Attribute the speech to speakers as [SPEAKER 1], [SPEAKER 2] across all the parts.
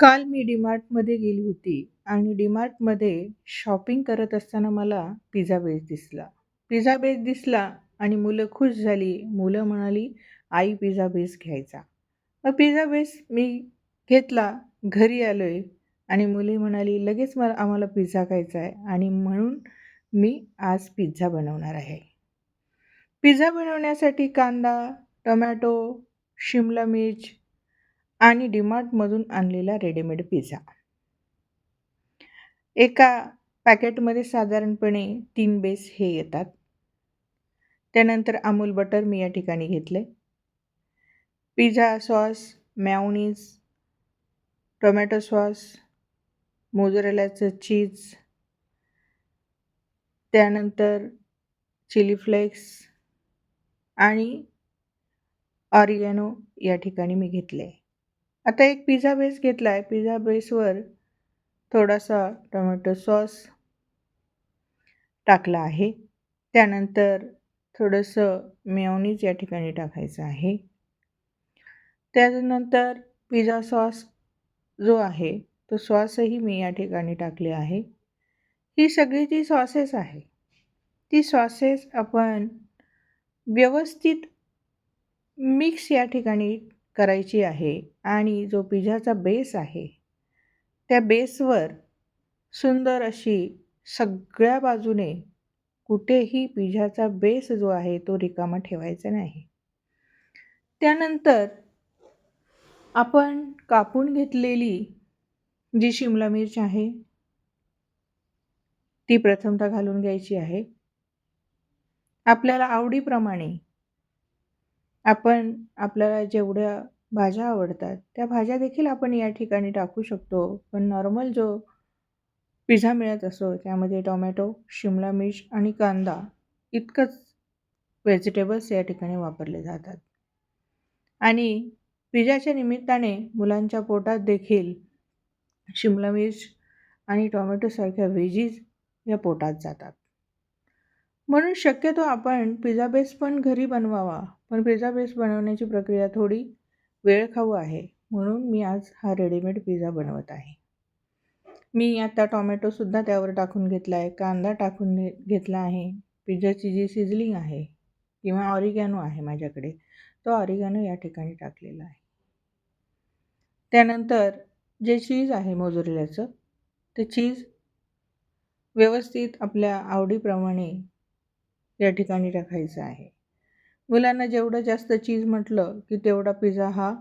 [SPEAKER 1] काल मी डीमार्टमध्ये गेली होती आणि डीमार्टमध्ये शॉपिंग करत असताना मला पिझ्झा बेस दिसला. पिझ्झा बेस दिसला आणि मुलं खुश झाली. मुलं म्हणाली आई पिझ्झा बेस घ्यायचा. मग पिझ्झा बेस मी घेतला घरी आलो आहे आणि मुली म्हणाली लगेच मला आम्हाला पिझ्झा खायचा आहे. आणि म्हणून मी आज पिझ्झा बनवणार आहे. पिझ्झा बनवण्यासाठी कांदा टमॅटो शिमला मिर्च आणि डीमार्टमधून आणलेला रेडीमेड पिझ्झा. एका पॅकेटमध्ये साधारणपणे तीन बेस हे येतात. त्यानंतर अमूल बटर मी या ठिकाणी घेतले pizza sauce mayonnaise tomato sauce मोजरेलाचं cheese त्यानंतर चिली फ्लेक्स आणि ऑरिगॅनो या ठिकाणी मी घेतले आता एक पिझ्झा बेस घेतला आहे पिझ्झा बेसवर थोडासा टोमॅटो सॉस टाकला आहे. त्यानंतर थोडंसं मेयोनीज या ठिकाणी टाकायचं आहे. त्यानंतर पिझ्झा सॉस जो आहे तो सॉसही मी या ठिकाणी टाकले आहे. ही सगळी जी सॉसेस आहे ती सॉसेस आपण व्यवस्थित मिक्स या ठिकाणी करायची आहे आणि जो पिझ्झाचा बेस आहे त्या बेसवर सुंदर अशी सगळ्या बाजूने कुठेही पिझ्झाचा बेस जो आहे तो रिकामा ठेवायचा नाही. त्यानंतर आपण कापून घेतलेली जी शिमला मिरच आहे ती प्रथमतः घालून घ्यायची आहे. आपल्याला आवडीप्रमाणे आपण आपल्याला जेवढ्या भाज्या आवडतात त्या भाज्या देखील आपण या ठिकाणी टाकू शकतो. पण नॉर्मल जो पिझ्झा मिळत असो त्यामध्ये टोमॅटो शिमला मिर्च आणि कांदा इतकंच व्हेजिटेबल्स या ठिकाणी वापरले जातात. आणि पिझ्झाच्या निमित्ताने मुलांच्या पोटात देखील शिमला मिर्च आणि टोमॅटोसारख्या व्हेजीज या पोटात जातात. म्हणून शक्यतो आपण पिझ्झा बेस पण घरी बनवावा. पण पिझ्झा बेस बनवण्याची प्रक्रिया थोडी वेळ खाऊ आहे. म्हणून मी आज हा रेडीमेड पिझ्झा बनवत आहे. मी आता टॉमॅटोसुद्धा त्यावर टाकून घेतला आहे कांदा टाकून घेतला आहे. पिझ्झाची जी सिझलिंग आहे किंवा ऑरिगॅनो आहे माझ्याकडे तो ऑरिगॅनो या ठिकाणी टाकलेला आहे. त्यानंतर जे चीज आहे मोजरेल्याचं ते चीज व्यवस्थित आपल्या आवडीप्रमाणे या ठिकाणी टाकायचं आहे. मुलांना जेवढं जास्त चीज म्हटलं की तेवढा पिझ्झा हा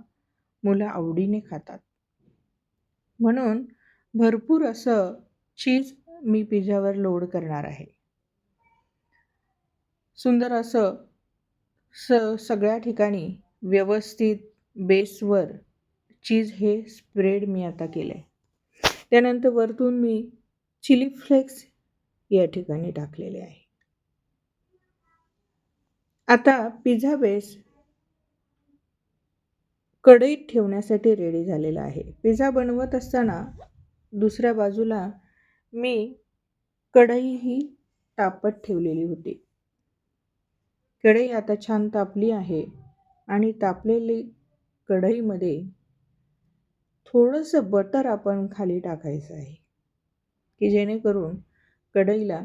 [SPEAKER 1] मुलं आवडीने खातात. म्हणून भरपूर असं चीज मी पिझ्झावर लोड करणार आहे. सुंदर असं स सगळ्या ठिकाणी व्यवस्थित बेसवर चीज हे स्प्रेड मी आता केलं आहे त्यानंतर वरतून मी चिली फ्लेक्स या ठिकाणी टाकलेले आहे. आता पिझ्झा बेस कढईत ठेवण्यासाठी रेडी झालेला आहे. पिझ्झा बनवत असताना दुसऱ्या बाजूला मी कढई ही तापत ठेवलेली होती. कढई आता छान तापली आहे आणि तापलेली कढईमध्ये थोडंसं बटर आपण खाली टाकायचं आहे की जेणेकरून कढईला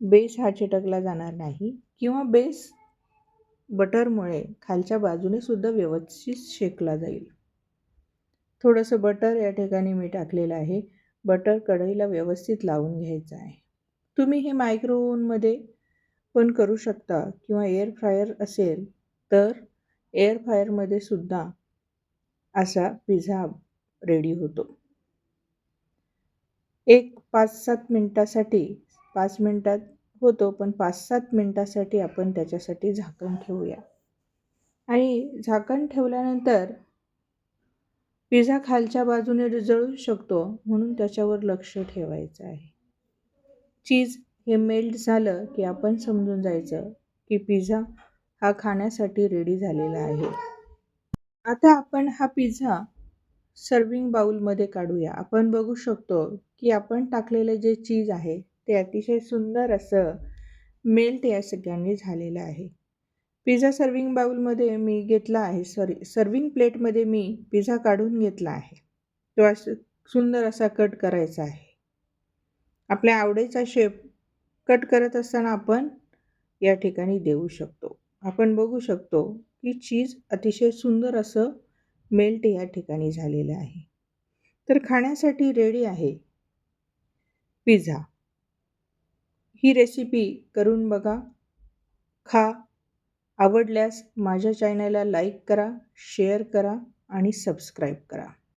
[SPEAKER 1] बेस हा चिटकला जाणार नाही किंवा बेस बटरमुळे खालच्या बाजूने सुद्धा व्यवस्थित शेकला जाईल. थोडंसं बटर या ठिकाणी मी टाकलेलं आहे. बटर कढईला व्यवस्थित लावून घ्यायचं आहे. तुम्ही हे मायक्रोवनमध्ये पण करू शकता किंवा एअर फ्रायर असेल तर एअर फ्रायरमध्ये सुद्धा असा पिझ्झा रेडी होतो. एक पाच सात मिनटासाठी पाच मिनटात होतो पण पाच सात मिनटासाठी आपण त्याच्यासाठी झाकण ठेवूया. आणि झाकण ठेवल्यानंतर पिझ्झा खालच्या बाजूने रिजळू शकतो म्हणून त्याच्यावर लक्ष ठेवायचं आहे. चीज हे मेल्ट झालं की आपण समजून जायचं की पिझ्झा हा खाण्यासाठी रेडी झालेला आहे. आता आपण हा पिझ्झा सर्विंग बाउलमध्ये काढूया. आपण बघू शकतो की आपण टाकलेलं जे चीज आहे ते अतिशय सुंदर असं मेल्ट या सगळ्यांनी झालेलं आहे. पिझ्झा सर्विंग बाउलमध्ये मी घेतला आहे. सॉरी सर्विंग प्लेटमध्ये मी पिझ्झा काढून घेतला आहे. तो असं सुंदर असा कट करायचा आहे. आपल्या आवडीचा शेप कट करत असताना आपण या ठिकाणी देऊ शकतो. आपण बघू शकतो की चीज अतिशय सुंदर असं मेल्ट या ठिकाणी झालेलं आहे. तर खाण्यासाठी रेडी आहे पिझ्झा. ही रेसिपी करून बघा. खा. आवडल्यास माझ्या चॅनलला लाईक करा शेअर करा आणि सबस्क्राईब करा.